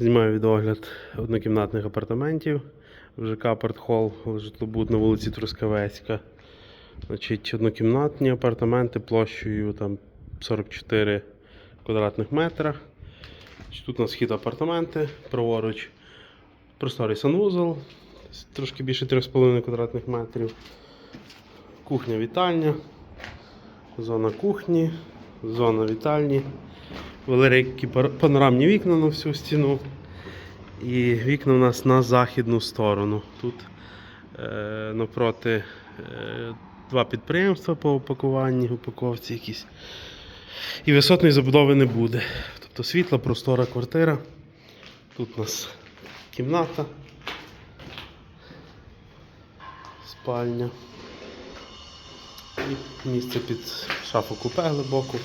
Знімаю відогляд однокімнатних апартаментів в ЖК Портхол, житлобуд на вулиці Трускавецька. Значить, однокімнатні апартаменти площею там 44 квадратних метра. Тут у нас вхід апартаменти, праворуч просторий санвузол, трошки більше 3,5 квадратних метрів. Кухня вітальня, зона кухні, зона вітальні, великі панорамні вікна на всю стіну. І вікна у нас на західну сторону. Тут е, навпроти е, два підприємства по упакуванні, упаковці якісь. І висотної забудови не буде. Тобто світла, простора квартира. Тут у нас кімната, спальня. І місце під шафу купе глибоку.